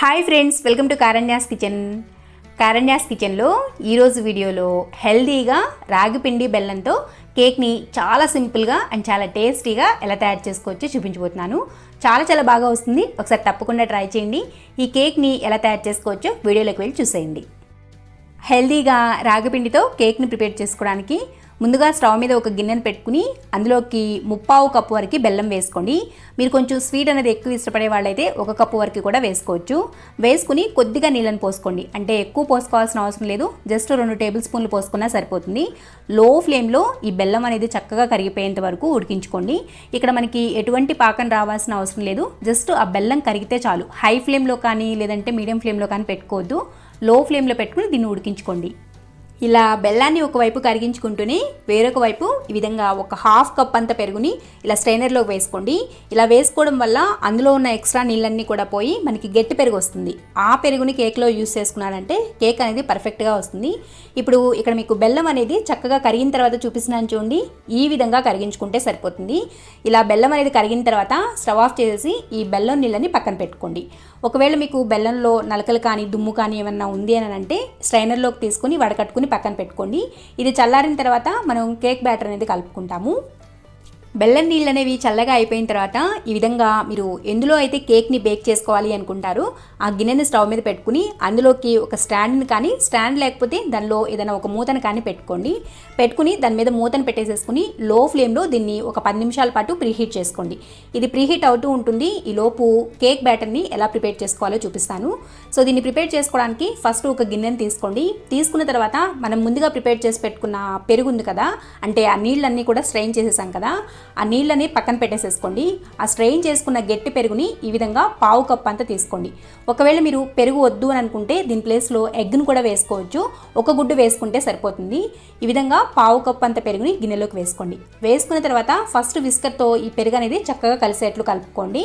Hi friends welcome to Karanya's kitchen Karanya's కిచెన్లో ఈరోజు వీడియోలో హెల్దీగా రాగిపిండి బెల్లంతో కేక్ని చాలా సింపుల్గా అండ్ చాలా టేస్టీగా ఎలా తయారు చేసుకోవచ్చో చూపించబోతున్నాను. చాలా చాలా బాగా వస్తుంది. ఒకసారి తప్పకుండా ట్రై చేయండి. ఈ కేక్ని ఎలా తయారు చేసుకోవచ్చో వీడియోలోకి వెళ్ళి చూసేయండి. హెల్దీగా రాగిపిండితో కేక్ని ప్రిపేర్ చేసుకోవడానికి ముందుగా స్టవ్ మీద ఒక గిన్నెను పెట్టుకుని అందులోకి ముప్పావు కప్పు వరకు బెల్లం వేసుకోండి. మీరు కొంచెం స్వీట్ అనేది ఎక్కువ ఇష్టపడే వాళ్ళైతే ఒక కప్పు వరకు కూడా వేసుకోవచ్చు. వేసుకుని కొద్దిగా నీళ్ళని పోసుకోండి. అంటే ఎక్కువ పోసుకోవాల్సిన అవసరం లేదు. జస్ట్ రెండు టేబుల్ స్పూన్లు పోసుకున్నా సరిపోతుంది. లో ఫ్లేమ్లో ఈ బెల్లం అనేది చక్కగా కరిగిపోయేంత వరకు ఉడికించుకోండి. ఇక్కడ మనకి ఎటువంటి పాకం రావాల్సిన అవసరం లేదు. జస్ట్ ఆ బెల్లం కరిగితే చాలు. హై ఫ్లేమ్లో కానీ లేదంటే మీడియం ఫ్లేమ్లో కానీ పెట్టుకోవద్దు. లో ఫ్లేమ్లో పెట్టుకుని దీన్ని ఉడికించుకోండి. ఇలా బెల్లాన్ని ఒకవైపు కరిగించుకుంటూనే వేరొక వైపు ఈ విధంగా ఒక హాఫ్ కప్ అంత పెరుగుని ఇలా స్ట్రైనర్లో వేసుకోండి. ఇలా వేసుకోవడం వల్ల అందులో ఉన్న ఎక్స్ట్రా నీళ్ళన్నీ కూడా పోయి మనకి గట్టి పెరుగు వస్తుంది. ఆ పెరుగుని కేక్లో యూస్ చేసుకున్నారంటే కేక్ అనేది పర్ఫెక్ట్గా వస్తుంది. ఇప్పుడు ఇక్కడ మీకు బెల్లం అనేది చక్కగా కరిగిన తర్వాత చూపిస్తున్నాను చూడండి. ఈ విధంగా కరిగించుకుంటే సరిపోతుంది. ఇలా బెల్లం అనేది కరిగిన తర్వాత స్టవ్ ఆఫ్ చేసేసి ఈ బెల్లం నీళ్ళని పక్కన పెట్టుకోండి. ఒకవేళ మీకు బెల్లంలో నలకలు కానీ దుమ్ము కానీ ఏమన్నా ఉంది అని అంటే స్ట్రైనర్లోకి తీసుకుని వడకట్టుకుని పక్కన పెట్టుకోండి. ఇది చల్లారిన తర్వాత మనం కేక్ బ్యాటర్ అనేది కలుపుకుంటాము. బెల్లం నీళ్ళు అనేవి చల్లగా అయిపోయిన తర్వాత ఈ విధంగా మీరు ఎందులో అయితే కేక్ని బేక్ చేసుకోవాలి అనుకుంటారు ఆ గిన్నెని స్టవ్ మీద పెట్టుకుని అందులోకి ఒక స్టాండ్ని కానీ స్టాండ్ లేకపోతే దానిలో ఏదైనా ఒక మూతను కానీ పెట్టుకోండి. పెట్టుకుని దాని మీద మూతను పెట్టేసేసుకుని లో ఫ్లేమ్లో దీన్ని ఒక పది నిమిషాల పాటు ప్రీహీట్ చేసుకోండి. ఇది ప్రీహీట్ అవుతూ ఉంటుంది. ఈ లోపు కేక్ బ్యాటర్ని ఎలా ప్రిపేర్ చేసుకోవాలో చూపిస్తాను. సో దీన్ని ప్రిపేర్ చేసుకోవడానికి ఫస్ట్ ఒక గిన్నెని తీసుకోండి. తీసుకున్న తర్వాత మనం ముందుగా ప్రిపేర్ చేసి పెట్టుకున్న పెరుగు ఉంది కదా అంటే ఆ నీళ్ళన్నీ కూడా స్ట్రెయిన్ చేసేసాం కదా ఆ నీళ్ళని పక్కన పెట్టేసేసుకోండి. ఆ స్ట్రెయిన్ చేసుకున్న గట్టి పెరుగుని ఈ విధంగా పావు కప్ అంతా తీసుకోండి. ఒకవేళ మీరు పెరుగు వద్దు అని అనుకుంటే దీని ప్లేస్లో ఎగ్ను కూడా వేసుకోవచ్చు. ఒక గుడ్డు వేసుకుంటే సరిపోతుంది. ఈ విధంగా పావు కప్ అంత పెరుగుని గిన్నెలోకి వేసుకోండి. వేసుకున్న తర్వాత ఫస్ట్ విస్కర్తో ఈ పెరుగు అనేది చక్కగా కలిసేట్లు కలుపుకోండి.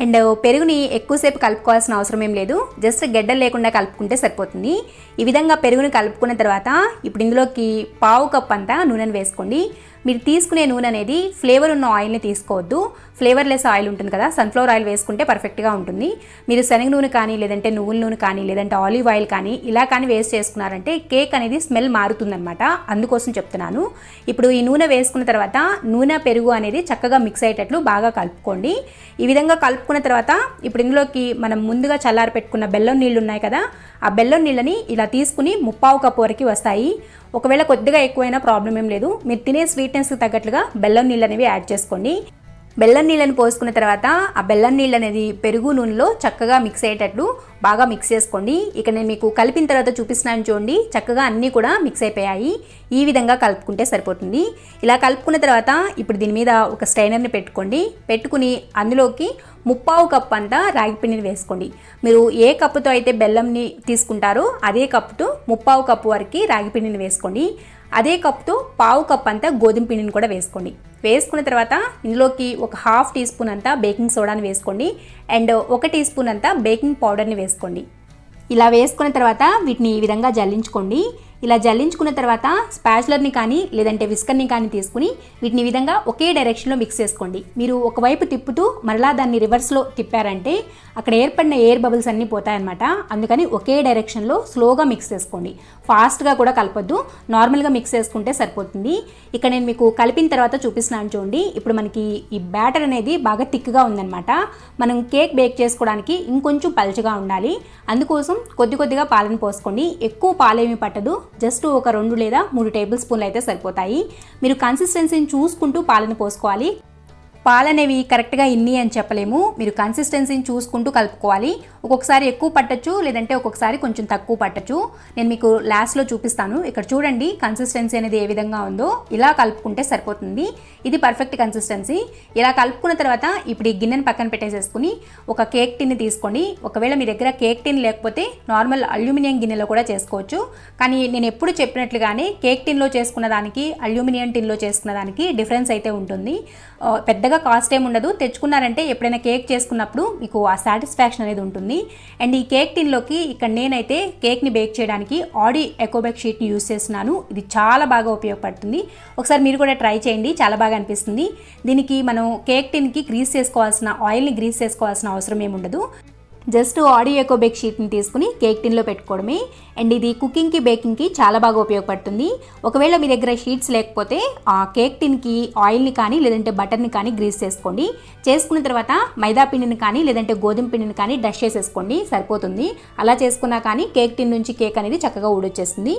అండ్ పెరుగుని ఎక్కువసేపు కలుపుకోవాల్సిన అవసరం ఏం లేదు. జస్ట్ గెడ్డలు లేకుండా కలుపుకుంటే సరిపోతుంది. ఈ విధంగా పెరుగుని కలుపుకున్న తర్వాత ఇప్పుడు ఇందులోకి పావు కప్ అంతా నూనెను వేసుకోండి. మీరు తీసుకునే నూనె అనేది ఫ్లేవర్ ఉన్న ఆయిల్ని తీసుకోవద్దు. ఫ్లేవర్లెస్ ఆయిల్ ఉంటుంది కదా సన్ఫ్లవర్ ఆయిల్ వేసుకుంటే పర్ఫెక్ట్గా ఉంటుంది. మీరు శనగ నూనె కానీ లేదంటే నువ్వుల నూనె కానీ లేదంటే ఆలివ్ ఆయిల్ కానీ ఇలా కానీ వేస్ట్ చేసుకున్నారంటే కేక్ అనేది స్మెల్ మారుతుందన్నమాట. అందుకోసం చెప్తున్నాను. ఇప్పుడు ఈ నూనె వేసుకున్న తర్వాత నూనె పెరుగు అనేది చక్కగా మిక్స్ అయ్యేటట్లు బాగా కలుపుకోండి. ఈ విధంగా కలుపుకున్న తర్వాత ఇప్పుడు ఇందులోకి మనం ముందుగా చల్లారి పెట్టుకున్న బెల్లం నీళ్ళు ఉన్నాయి కదా ఆ బెల్లం నీళ్ళని ఇలా తీసుకుని ముప్పావు కప్పు వరకు వస్తాయి. ఒకవేళ కొద్దిగా ఎక్కువైనా ప్రాబ్లం ఏం లేదు. మీరు తినే స్వీట్నెస్కి తగ్గట్లుగా బెల్లం నీళ్ళు అనేవి యాడ్ చేసుకోండి. బెల్లం నీళ్ళని పోసుకున్న తర్వాత ఆ బెల్లం నీళ్ళు అనేది పెరుగు నూనెలో చక్కగా మిక్స్ అయ్యేటట్లు బాగా మిక్స్ చేసుకోండి. ఇక నేను మీకు కలిపిన తర్వాత చూపిస్తున్నాను చూడండి. చక్కగా అన్నీ కూడా మిక్స్ అయిపోయాయి. ఈ విధంగా కలుపుకుంటే సరిపోతుంది. ఇలా కలుపుకున్న తర్వాత ఇప్పుడు దీని మీద ఒక స్ట్రైనర్ని పెట్టుకోండి. పెట్టుకుని అందులోకి ముప్పావు కప్ అంతా రాగి పిండిని వేసుకోండి. మీరు ఏ కప్పుతో అయితే బెల్లంని తీసుకుంటారో అదే కప్పుతో ముప్పావు కప్పు వరకు రాగి పిండిని వేసుకోండి. అదే కప్తో పావు కప్ అంతా గోధుమ పిండిని కూడా వేసుకోండి. వేసుకున్న తర్వాత ఇందులోకి ఒక హాఫ్ టీ స్పూన్ అంతా బేకింగ్ సోడాని వేసుకోండి. అండ్ ఒక టీ స్పూన్ అంతా బేకింగ్ పౌడర్ని వేసుకోండి. ఇలా వేసుకున్న తర్వాత వీటిని ఈ విధంగా జల్లించుకోండి. ఇలా జల్లించుకున్న తర్వాత స్పాచులర్ని కానీ లేదంటే విస్కర్ని కానీ తీసుకుని వీటిని విధంగా ఒకే డైరెక్షన్లో మిక్స్ చేసుకోండి. మీరు ఒకవైపు తిప్పుతూ మరలా దాన్ని రివర్స్లో తిప్పారంటే అక్కడ ఏర్పడిన ఎయిర్ బబుల్స్ అన్నీ పోతాయన్నమాట. అందుకని ఒకే డైరెక్షన్లో స్లోగా మిక్స్ చేసుకోండి. ఫాస్ట్గా కూడా కలపొద్దు. నార్మల్గా మిక్స్ చేసుకుంటే సరిపోతుంది. ఇక్కడ నేను మీకు కలిపిన తర్వాత చూపిస్తున్నాను చూడండి. ఇప్పుడు మనకి ఈ బ్యాటర్ అనేది బాగా థిక్గా ఉందన్నమాట. మనం కేక్ బేక్ చేసుకోవడానికి ఇంకొంచెం పల్చగా ఉండాలి. అందుకోసం కొద్ది కొద్దిగా పాలను పోసుకోండి. ఎక్కువ పాలేమీ పట్టదు. జస్ట్ ఒక రెండు లేదా మూడు టేబుల్ స్పూన్లు అయితే సరిపోతాయి. మీరు కన్సిస్టెన్సీని చూసుకుంటూ పాలను పోసుకోవాలి. పాలనేవి కరెక్ట్గా ఇన్ని అని చెప్పలేము. మీరు కన్సిస్టెన్సీని చూసుకుంటూ కలుపుకోవాలి. ఒక్కొక్కసారి ఎక్కువ పట్టచ్చు లేదంటే ఒక్కొక్కసారి కొంచెం తక్కువ పట్టచ్చు. నేను మీకు లాస్ట్లో చూపిస్తాను. ఇక్కడ చూడండి కన్సిస్టెన్సీ అనేది ఏ విధంగా ఉందో. ఇలా కలుపుకుంటే సరిపోతుంది. ఇది పర్ఫెక్ట్ కన్సిస్టెన్సీ ఇలా కలుపుకున్న తర్వాత ఇప్పుడు ఈ గిన్నెని పక్కన పెట్టేసేసుకుని ఒక కేక్ టిన్ని తీసుకోండి. ఒకవేళ మీ దగ్గర కేక్ టిన్ లేకపోతే నార్మల్ అల్యూమినియం గిన్నెలో కూడా చేసుకోవచ్చు. కానీ నేను ఎప్పుడు చెప్పినట్లుగానే కేక్ టిన్లో చేసుకున్న దానికి అల్యూమినియం టిన్లో చేసుకున్న దానికి డిఫరెన్స్ అయితే ఉంటుంది. పెద్దగా కాస్ట్ ఏమి ఉండదు. తెచ్చుకున్నారంటే ఎప్పుడైనా కేక్ చేసుకున్నప్పుడు మీకు ఆ సాటిస్ఫాక్షన్ అనేది ఉంటుంది. అండ్ ఈ కేక్ టిన్లోకి ఇక్కడ నేనైతే కేక్ని బేక్ చేయడానికి ఆడి ఎకోబెక్ షీట్ని యూస్ చేస్తున్నాను. ఇది చాలా బాగా ఉపయోగపడుతుంది. ఒకసారి మీరు కూడా ట్రై చేయండి. చాలా బాగా అనిపిస్తుంది. దీనికి మనం కేక్ టిన్కి గ్రీస్ చేసుకోవాల్సిన ఆయిల్ని గ్రీస్ చేసుకోవాల్సిన అవసరం ఏముండదు ఉండదు. జస్ట్ ఆడియో ఎకో బేక్ షీట్ని తీసుకుని కేక్ టిన్లో పెట్టుకోవడమే. అండ్ ఇది కుకింగ్కి బేకింగ్కి చాలా బాగా ఉపయోగపడుతుంది. ఒకవేళ మీ దగ్గర షీట్స్ లేకపోతే ఆ కేక్ టిన్కి ఆయిల్ని కానీ లేదంటే బటర్ని కానీ గ్రీస్ చేసుకోండి. చేసుకున్న తర్వాత మైదా పిండిని కానీ లేదంటే గోధుమ పిండిని కానీ డష్ చేసేసుకోండి. సరిపోతుంది. అలా చేసుకున్నా కానీ కేక్ టిన్ నుంచి కేక్ అనేది చక్కగా ఊడొచ్చేస్తుంది.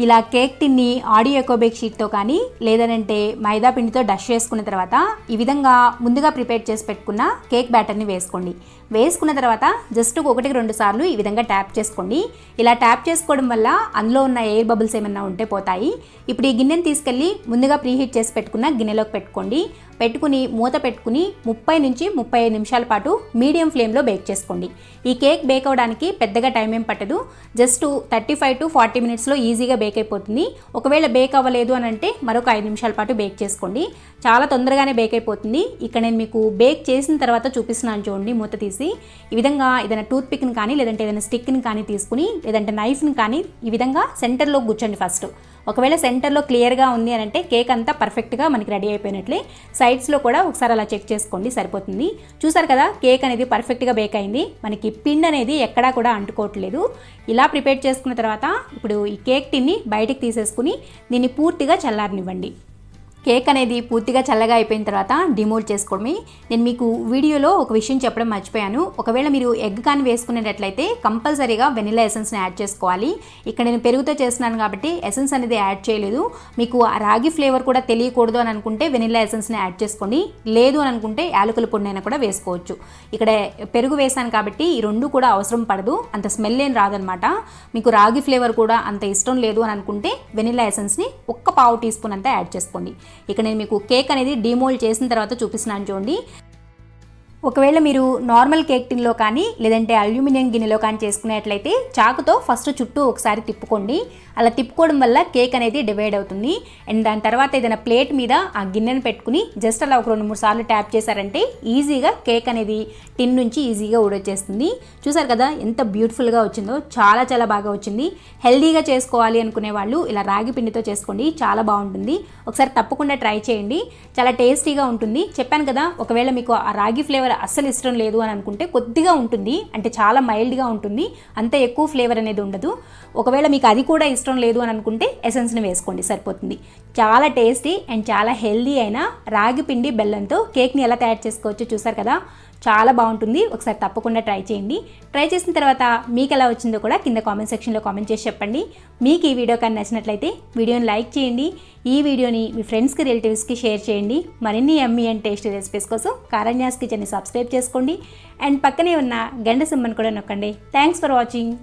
ఇలా కేక్ టిన్ని ఆడియో ఎకోబేక్ షీట్తో కానీ లేదనంటే మైదా పిండితో డష్ చేసుకున్న తర్వాత ఈ విధంగా ముందుగా ప్రిపేర్ చేసి పెట్టుకున్న కేక్ బ్యాటర్ని వేసుకోండి. వేసుకున్న తర్వాత జస్ట్ ఒకటికి రెండు సార్లు ఈ విధంగా ట్యాప్ చేసుకోండి. ఇలా ట్యాప్ చేసుకోవడం వల్ల అందులో ఉన్న ఎయిర్ బబుల్స్ ఏమన్నా ఉంటే పోతాయి. ఇప్పుడు ఈ గిన్నెని తీసుకెళ్ళి ముందుగా ప్రీహీట్ చేసి పెట్టుకున్న గిన్నెలోకి పెట్టుకోండి. పెట్టుకుని మూత పెట్టుకుని ముప్పై నుంచి ముప్పై ఐదు నిమిషాల పాటు మీడియం ఫ్లేమ్లో బేక్ చేసుకోండి. ఈ కేక్ బేక్ అవ్వడానికి పెద్దగా టైం ఏం పట్టదు. Just thirty five to forty మినిట్స్లో ఈజీగా బేక్ అయిపోతుంది. ఒకవేళ బేక్ అవ్వలేదు అని అంటే మరొక ఐదు నిమిషాల పాటు బేక్ చేసుకోండి. చాలా తొందరగానే బేక్ అయిపోతుంది. ఇక్కడ నేను మీకు బేక్ చేసిన తర్వాత చూపిస్తున్నాను చూడండి మూత తీసి. ఈ విధంగా ఏదైనా టూత్ పిక్ని కానీ లేదంటే ఏదైనా స్టిక్ని కానీ తీసుకుని లేదంటే నైఫ్ని కానీ ఈ విధంగా సెంటర్లో కూర్చోండి ఫస్ట్. ఒకవేళ సెంటర్లో క్లియర్గా ఉంది అని అంటే కేక్ అంతా పర్ఫెక్ట్గా మనకి రెడీ అయిపోయినట్లే. సైడ్స్లో కూడా ఒకసారి అలా చెక్ చేసుకోండి సరిపోతుంది. చూసారు కదా కేక్ అనేది పర్ఫెక్ట్గా బేక్ అయింది. మనకి పిండి అనేది ఎక్కడా కూడా అంటుకోవట్లేదు. ఇలా ప్రిపేర్ చేసుకున్న తర్వాత ఇప్పుడు ఈ కేక్ టిన్ని బయటికి తీసేసుకుని దీన్ని పూర్తిగా చల్లారనివ్వండి. కేక్ అనేది పూర్తిగా చల్లగా అయిపోయిన తర్వాత డిమోల్డ్ చేసుకోవడమే నేను మీకు వీడియోలో ఒక విషయం చెప్పడం మర్చిపోయాను. ఒకవేళ మీరు ఎగ్ కానీ వేసుకునేటట్లయితే కంపల్సరీగా వెనిలా ఎసెన్స్ని యాడ్ చేసుకోవాలి. ఇక్కడ నేను పెరుగుతో చేస్తున్నాను కాబట్టి ఎసెన్స్ అనేది యాడ్ చేయలేదు. మీకు ఆ రాగి ఫ్లేవర్ కూడా తెలియకూడదు అని అనుకుంటే వెనిలా ఎసెన్స్ని యాడ్ చేసుకోండి. లేదు అని అనుకుంటే యాలకుల పొడినైనా కూడా వేసుకోవచ్చు. ఇక్కడ పెరుగు వేసాను కాబట్టి ఈ రెండు కూడా అవసరం పడదు. అంత స్మెల్ ఏం రాదనమాట. మీకు రాగి ఫ్లేవర్ కూడా అంత ఇష్టం లేదు అని అనుకుంటే వెనిలా ఎసెన్స్ని ఒక్క పావు టీ స్పూన్ అంతా యాడ్ చేసుకోండి. ఇక నేను మీకు కేక్ అనేది డిమోల్డ్ చేసిన తర్వాత చూపిస్తున్నాను చూడండి. ఒకవేళ మీరు నార్మల్ కేక్ టిన్లో కానీ లేదంటే అల్యూమినియం గిన్నెలో కానీ చేసుకునేట్లయితే చాకుతో ఫస్ట్ చుట్టూ ఒకసారి తిప్పుకోండి. అలా తిప్పుకోవడం వల్ల కేక్ అనేది డివైడ్ అవుతుంది. అండ్ దాని తర్వాత ఏదైనా ప్లేట్ మీద ఆ గిన్నెను పెట్టుకుని జస్ట్ అలా ఒక రెండు మూడు సార్లు ట్యాప్ చేశారంటే ఈజీగా కేక్ అనేది టిన్ నుంచి ఈజీగా ఊడొచ్చేస్తుంది. చూసారు కదా ఎంత బ్యూటిఫుల్గా వచ్చిందో చాలా చాలా బాగా వచ్చింది. హెల్దీగా చేసుకోవాలి అనుకునే వాళ్ళు ఇలా రాగి పిండితో చేసుకోండి చాలా బాగుంటుంది. ఒకసారి తప్పకుండా ట్రై చేయండి. చాలా టేస్టీగా ఉంటుంది. చెప్పాను కదా ఒకవేళ మీకు ఆ రాగి ఫ్లేవర్ అస్సలు ఇష్టం లేదు అని అనుకుంటే కొద్దిగా ఉంటుంది అంటే చాలా మైల్డ్గా ఉంటుంది అంత ఎక్కువ ఫ్లేవర్ అనేది ఉండదు. ఒకవేళ మీకు అది కూడా ఇష్టం లేదు అని అనుకుంటే ఎసెన్స్ని వేసుకోండి సరిపోతుంది. చాలా టేస్టీ అండ్ చాలా హెల్దీ అయిన రాగి పిండి బెల్లంతో కేక్ని ఎలా తయారు చేసుకోవచ్చో చూసారు కదా? చాలా బాగుంటుంది. ఒకసారి తప్పకుండా ట్రై చేయండి. ట్రై చేసిన తర్వాత మీకు ఎలా వచ్చిందో కూడా కింద కామెంట్ సెక్షన్లో కామెంట్ చేసి చెప్పండి. మీకు ఈ వీడియో కానీ నచ్చినట్లయితే వీడియోని లైక్ చేయండి. ఈ వీడియోని మీ ఫ్రెండ్స్కి రిలేటివ్స్కి షేర్ చేయండి. మరిన్ని ఎమ్మీ అండ్ టేస్ట్ రెసిపీస్ కోసం కారణ్యాస్ కిచెన్ని సబ్స్క్రైబ్ చేసుకోండి. అండ్ పక్కనే ఉన్న గంట సింబన్ కూడా నొక్కండి. Thanks for watching.